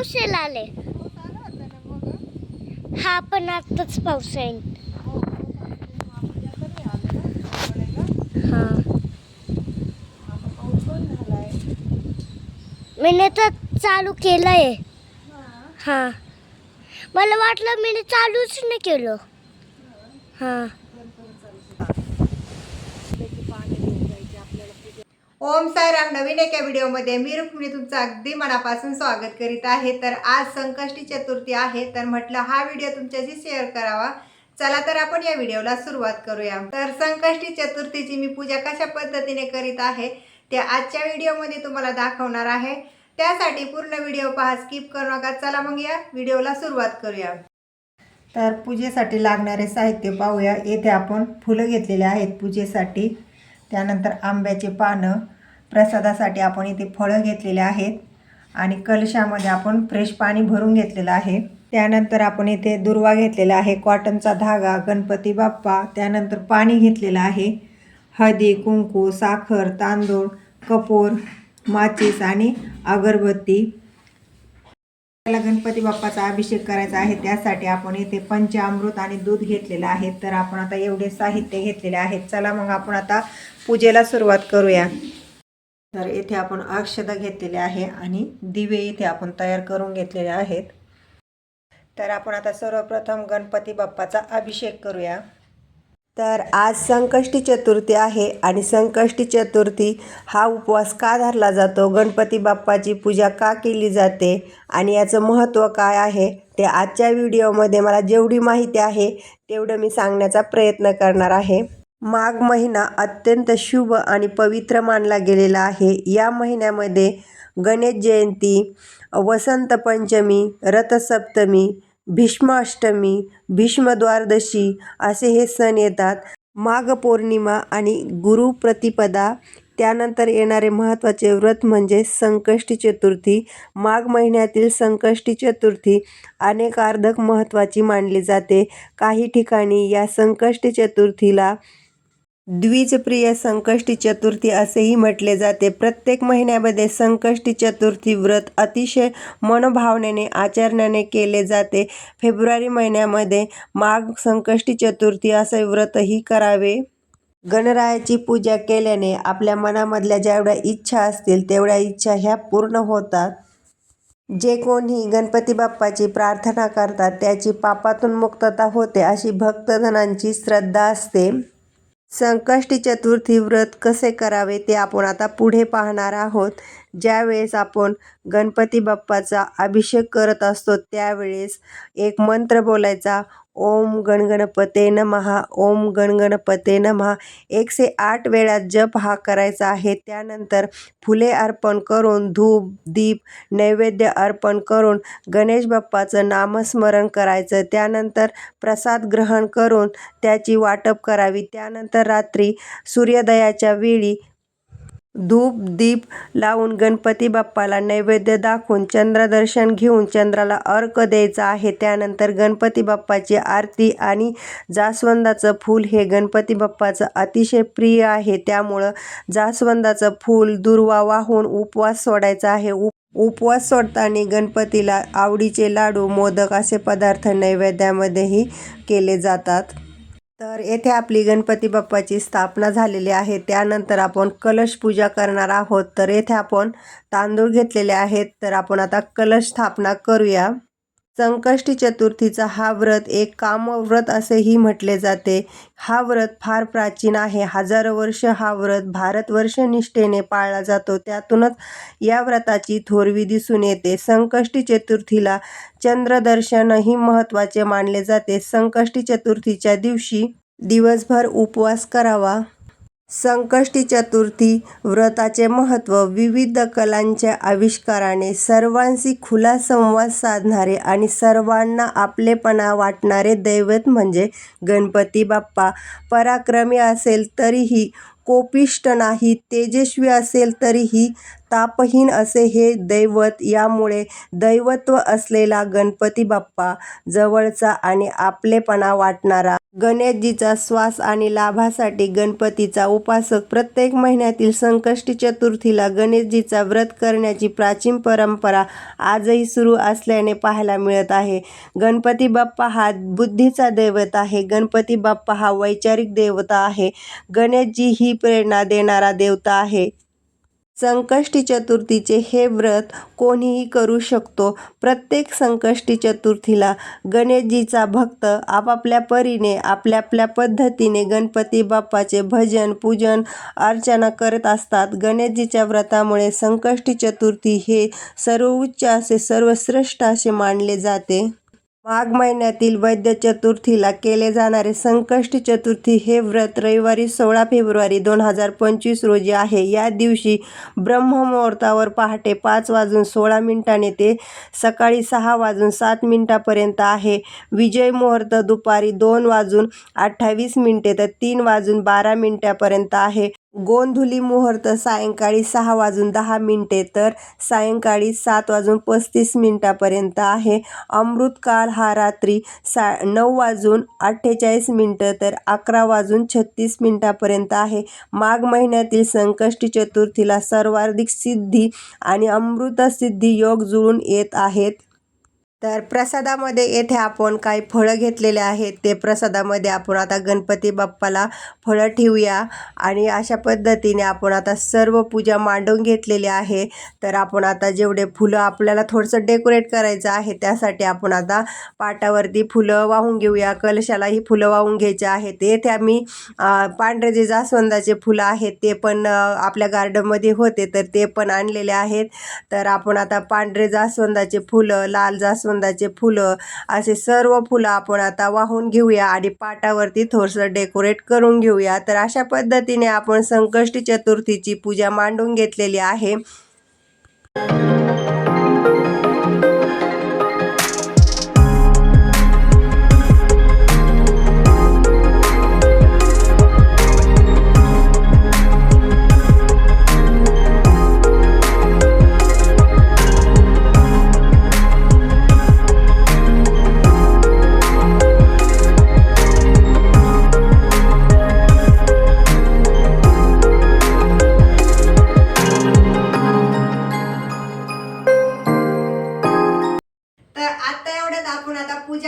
वाटलं पाऊस यायला आले. हा पण आताच पाऊस येईल हा. मी तर चालू केलंय. हा. मला वाटलं मी चालूच नाही केलं. हा. ओम सायराम नवीन एका व्हिडिओमध्ये मी रुक्मिणी तुमचं अगदी मनापासून स्वागत करीत आहे. तर आज संकष्टी चतुर्थी आहे तर म्हटलं हा व्हिडिओ तुमच्याशी शेअर करावा. चला तर आपण या व्हिडिओला सुरुवात करूया. तर संकष्टी चतुर्थीची मी पूजा कशा पद्धतीने करीत आहे ते आजच्या व्हिडिओमध्ये तुम्हाला दाखवणार आहे. त्यासाठी पूर्ण व्हिडिओ पहा स्किप करू नका. चला मग या व्हिडिओला सुरुवात करूया. तर पूजेसाठी लागणारे साहित्य पाहूया. येथे आपण फुलं घेतलेले आहेत. पूजेसाठी त्यानंतर आंब्याचे पानं प्रसादासाठी आपण इथे फळं घेतलेले आहेत आणि कलशामध्ये आपण फ्रेश पाणी भरून घेतलेलं आहे. त्यानंतर आपण इथे दुर्वा घेतलेला आहे कॉटनचा धागा गणपती बाप्पा त्यानंतर पाणी घेतलेलं आहे. हळदी कुंकू साखर तांदूळ कपूर माचीस आणि अगरबत्ती. आपल्याला गणपती बाप्पाचा अभिषेक करायचा आहे त्यासाठी आपण इथे पंचामृत आणि दूध घेतलेलं आहे. तर आपण आता एवढे साहित्य घेतलेले आहेत चला मग आपण आता पूजेला सुरुवात करूया. तर येथे आपण अक्षदा घेतलेले आहे आणि दिवे इथे आपण तयार करून घेतलेले आहेत. तर आपण आता सर्वप्रथम गणपती बाप्पाचा अभिषेक करूया. तर आज संकष्टी चतुर्थी आहे आणि संकष्टी चतुर्थी हा उपवास का धरला जातो? गणपती बाप्पाची पूजा का केली जाते? आणि याचं महत्त्व काय आहे? ते आजच्या व्हिडिओमध्ये मला जेवढी माहिती आहे तेवढं मी सांगण्याचा प्रयत्न करणार आहे. माघ महिना अत्यंत शुभ आणि पवित्र मानला गेलेला आहे. या महिन्यामध्ये गणेश जयंती वसंत पंचमी रथसप्तमी भीष्माष्टमी भीष्मद्वारदशी भीष्म असे हे सण येतात. माघ पौर्णिमा आणि गुरुप्रतिपदा त्यानंतर येणारे महत्त्वाचे व्रत म्हणजे संकष्टी चतुर्थी. माघ महिन्यातील संकष्टी चतुर्थी अनेकार्धक महत्त्वाची मानली जाते. काही ठिकाणी या संकष्टी चतुर्थीला द्विजप्रिय संकष्टी चतुर्थी असेही म्हटले जाते. प्रत्येक महिन्यामध्ये संकष्टी चतुर्थी व्रत अतिशय मनोभावनेने आचरणाने केले जाते. फेब्रुवारी महिन्यामध्ये माघ संकष्टी चतुर्थी असे व्रतही करावे. गणरायाची पूजा केल्याने आपल्या मनामधल्या जेवढ्या इच्छा असतील तेवढ्या इच्छा ह्या पूर्ण होतात. जे कोणी गणपती बाप्पाची प्रार्थना करतात त्याची पापातून मुक्तता होते अशी भक्तजनांची श्रद्धा असते. संकष्टी चतुर्थी व्रत कसे करावे ते आपण आता पुढे पाहणार आहोत. ज्यावेळेस आपण गणपती बाप्पाचा अभिषेक करत असतो त्यावेळेस एक मंत्र बोलायचा. ओम गणगणपते नमहा ओम गणगणपते नमहा एकशे आठ वेळा जप हा करायचा आहे. त्यानंतर फुले अर्पण करून धूप दीप नैवेद्य अर्पण करून गणेश बाप्पाचं नामस्मरण करायचं. त्यानंतर प्रसाद ग्रहण करून त्याची वाटप करावी. त्यानंतर रात्री सूर्योदयाच्या वेळी धूप दीप लावून गणपती बाप्पाला नैवेद्य दाखवून चंद्रदर्शन घेऊन चंद्राला अर्क द्यायचा आहे. त्यानंतर गणपती बाप्पाची आरती आणि जास्वंदाचं फूल हे गणपती बाप्पाचं अतिशय प्रिय आहे. त्यामुळं जास्वंदाचं फूल दुर्वा वाहून उपवास सोडायचा आहे. उप उपवास सोडताना गणपतीला आवडीचे लाडू मोदक असे पदार्थ नैवेद्यामध्येही केले जातात. तर येथे आपली गणपती बाप्पाची स्थापना झालेली आहे. त्यानंतर आपण कलश पूजा करणार आहोत. तर येथे आपण तांदूळ घेतलेले आहेत. तर आपण आता कलश स्थापना करूया. संकष्टी चतुर्थीचा हा व्रत एक कामव्रत असेही म्हटले जाते. हा व्रत फार प्राचीन आहे. हजारो वर्ष हा व्रत भारतवर्ष निष्ठेने पाळला जातो. त्यातूनच या व्रताची थोरवी दिसून येते. संकष्टी चतुर्थीला चंद्रदर्शनही महत्त्वाचे मानले जाते. संकष्टी चतुर्थीच्या दिवशी दिवसभर उपवास करावा. संकष्टी चतुर्थी व्रताचे महत्त्व विविध कलांच्या आविष्काराने सर्वांशी खुला संवाद साधणारे आणि सर्वांना आपलेपणा वाटणारे दैवत म्हणजे गणपती बाप्पा. पराक्रमी असेल तरीही कोपिष्ट नाही. तेजस्वी असेल तरीही तापहीन असे हे दैवत यामुळे दैवत्व असलेला गणपती बाप्पा जवळचा आणि आपलेपणा वाटणारा. गणेशजीचा श्वास आणि लाभासाठी गणपतीचा उपासक प्रत्येक महिन्यातील संकष्टी चतुर्थीला गणेशजीचा व्रत करण्याची प्राचीन परंपरा आजही सुरू असल्याने पाहायला मिळत आहे. गणपती बाप्पा हा बुद्धीचा दैवत आहे. गणपती बाप्पा हा वैचारिक देवता आहे. गणेशजी ही प्रेरणा देणारा देवता आहे. संकष्टी चतुर्थीचे हे व्रत कोणीही करू शकतो. प्रत्येक संकष्टी चतुर्थीला गणेशजीचा भक्त आपापल्या परीने आपल्या आपल्या पद्धतीने गणपती बाप्पाचे भजन पूजन अर्चना करत असतात. गणेशजीच्या व्रतामुळे संकष्टी चतुर्थी हे सर्वोच्च असे सर्वश्रेष्ठ असे मानले जाते. माघ महिन्यातील वैद्य चतुर्थीला केले जाणारे संकष्टी चतुर्थी हे व्रत रविवारी सोळा फेब्रुवारी दोन हजार पंचवीस रोजी आहे. या दिवशी ब्रह्ममुहूर्तावर पहाटे पाच वाजून सोळा मिनिटाने ते सकाळी सहा वाजून सात मिनिटापर्यंत आहे. विजय मुहूर्त दुपारी दोन वाजून अठ्ठावीस मिनिटे तर तीन वाजून बारा मिनिटापर्यंत आहे. गोंधुली मुहूर्त सायंकाळी सहा वाजून दहा मिनटे तर सायंकाळी सात वाजून पस्तीस मिनटापर्यंत आहे. अमृतकाल हा रात्री सा नऊ वाजून अठ्ठेचाळीस मिनटं तर अकरा वाजून छत्तीस मिनटापर्यंत आहे. माघ महिन्यातील संकष्टी चतुर्थीला सर्वाधिक सिद्धी आणि अमृतसिद्धी योग जुळून येत आहेत. तर प्रसादामध्ये येथे आपण काही फळं घेतलेले आहेत. ते प्रसादामध्ये आपण आता गणपती बाप्पाला फळं ठेवूया. आणि अशा पद्धतीने आपण आता सर्व पूजा मांडून घेतलेली आहे. तर आपण आता जेवढे फुलं आपल्याला थोडंसं डेकोरेट करायचं आहे त्यासाठी आपण आता पाटावरती फुलं वाहून घेऊया. कलशालाही फुलं वाहून घ्यायचे आहेत. येथे आम्ही पांढरे जे जास्वंदाचे फुलं आहेत ते पण आपल्या गार्डनमध्ये होते. तर ते पण आणलेले आहेत. तर आपण आता पांढरे जास्वंदाचे फुलं लाल जास्वंद जास्वंदाचे फुलं असे सर्व फुलं आपण आता वाहून घेऊया आणि पाटावरती थोडंसं डेकोरेट करून घेऊया. तर अशा पद्धतीने आपण संकष्टी चतुर्थीची पूजा मांडून घेतलेली आहे.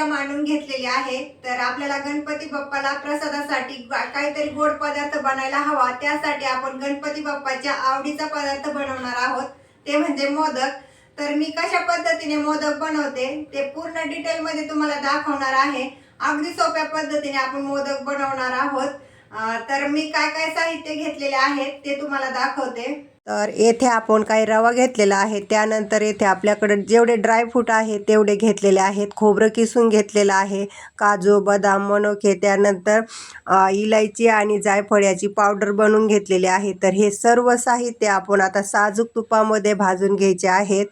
पूजा मांडून घेतलेली आहे. तर आपल्याला गणपती बाप्पाला प्रसादासाठी काहीतरी गोड पदार्थ बनायला हवा. त्यासाठी आपण गणपती बाप्पाच्या आवडीचा पदार्थ बनवणार आहोत. ते म्हणजे मोदक. तर मी कशा पद्धतीने मोदक बनवते ते पूर्ण डिटेलमध्ये तुम्हाला दाखवणार आहे. अगदी सोप्या पद्धतीने आपण मोदक बनवणार आहोत. तर मी काय काय साहित्य घेतलेले आहेत ते तुम्हाला दाखवते. तर येथे आपण काही रवा घेतलेला आहे. त्यानंतर येथे आपल्याकडे जेवढे ड्रायफ्रूट आहे तेवढे घेतलेले आहेत. खोबरं किसून घेतलेलं आहे. काजू बदाम मनोखे त्यानंतर इलायची आणि जायफळ याची पावडर बनवून घेतलेली आहे. तर हे सर्व साहित्य आपण आता साजूक तुपामध्ये भाजून घ्यायचे आहेत.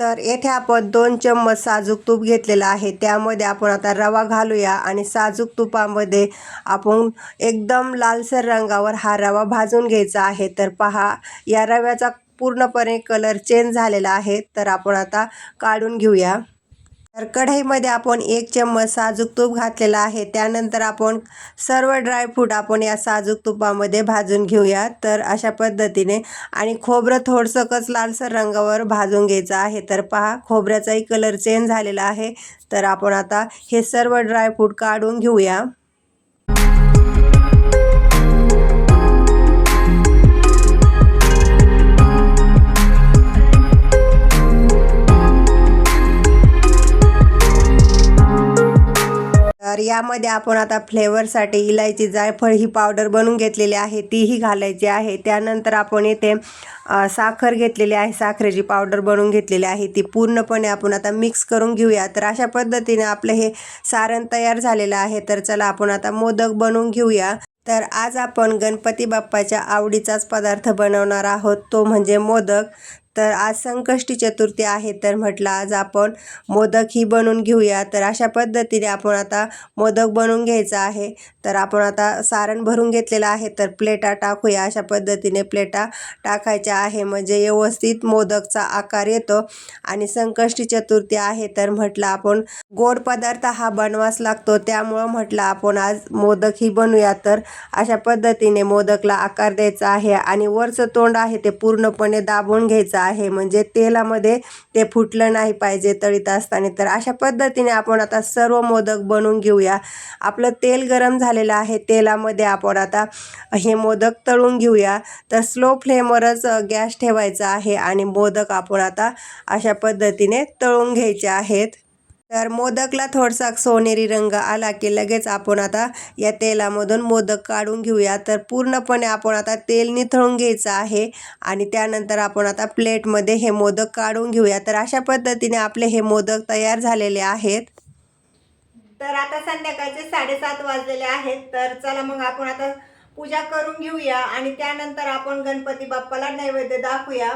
तर येथे आपण दोन चम्मच साजूक तूप घेतलेलं आहे. त्यामध्ये आपण आता रवा घालूया आणि साजूक तुपामध्ये आपण एकदम लालसर रंगावर हा रवा भाजून घ्यायचा आहे. तर पहा या रव्याचा पूर्णपणे कलर चेंज झालेला आहे. तर आपण आता काढून घेऊया. तर कढईमध्ये आपण एक चम्मच साजूक तूप घातलेला आहे. त्यानंतर आपण सर्व ड्रायफ्रूट आपण या साजूक तुपामध्ये भाजून घेऊया तर अशा पद्धतीने आणि खोबरं थोडंसंच लालसर रंगावर भाजून घ्यायचं आहे. तर पहा खोबऱ्याचाही कलर चेंज झालेला आहे. तर आपण आता हे सर्व ड्रायफ्रूट काढून घेऊया. यामध्ये आपण आता फ्लेवरसाठी इलायची जायफळ ही पावडर बनवून घेतलेली आहे तीही घालायची आहे. त्यानंतर आपण येथे साखर घेतलेली आहे साखरेची पावडर बनवून घेतलेली आहे. ती पूर्णपणे आपण आता मिक्स करून घेऊया. तर अशा पद्धतीने आपलं हे सारण तयार झालेलं आहे. तर चला आपण आता मोदक बनवून घेऊया. तर आज आपण गणपती बाप्पाच्या आवडीचाच पदार्थ बनवणार आहोत. तो म्हणजे मोदक. तर आज संकष्टी चतुर्थी आहे. तर म्हटलं आज आपण मोदक ही बनवून घेऊया. तर अशा पद्धतीने आपण आता मोदक बनवून घ्यायचा आहे. तर आपण आता सारण भरून घेतलेलं आहे. तर प्लेटा टाकूया. अशा पद्धतीने प्लेटा टाकायच्या आहे. म्हणजे व्यवस्थित मोदकचा आकार येतो. आणि संकष्टी चतुर्थी आहे. तर म्हटलं आपण गोड पदार्थ हा बनवास लागतो. त्यामुळं म्हटलं आपण आज मोदक ही बनवूया. तर अशा पद्धतीने मोदकला आकार द्यायचा आहे. आणि वरचं तोंड आहे ते पूर्णपणे दाबून घ्यायचं आहे. म्हणजे तेलामध्ये ते फुटलं नाही पाहिजे तळीत असताना. तर अशा पद्धतीने आपण आता सर्व मोदक बनवून घेऊया. आपलं तेल गरम झालेलं आहे. तेलामध्ये आपण आता हे मोदक तळून घेऊया. तर स्लो फ्लेमवरच गॅस ठेवायचा आहे आणि मोदक आपण आता अशा पद्धतीने तळून घ्यायचे आहेत. तर मोदकला थोडासा सोनेरी रंग आला की लगेच आपण आता या तेलामधून मोदक काढून घेऊया. तर पूर्णपणे आपण आता तेल निथळून घ्यायचं आहे आणि त्यानंतर आपण आता प्लेटमध्ये हे मोदक काढून घेऊया. तर अशा पद्धतीने आपले हे मोदक तयार झालेले आहेत. तर आता संध्याकाळचे साडेसात वाजलेले आहेत. तर चला मग आपण आता पूजा करून घेऊया आणि त्यानंतर आपण गणपती बाप्पाला नैवेद्य दाखवूया.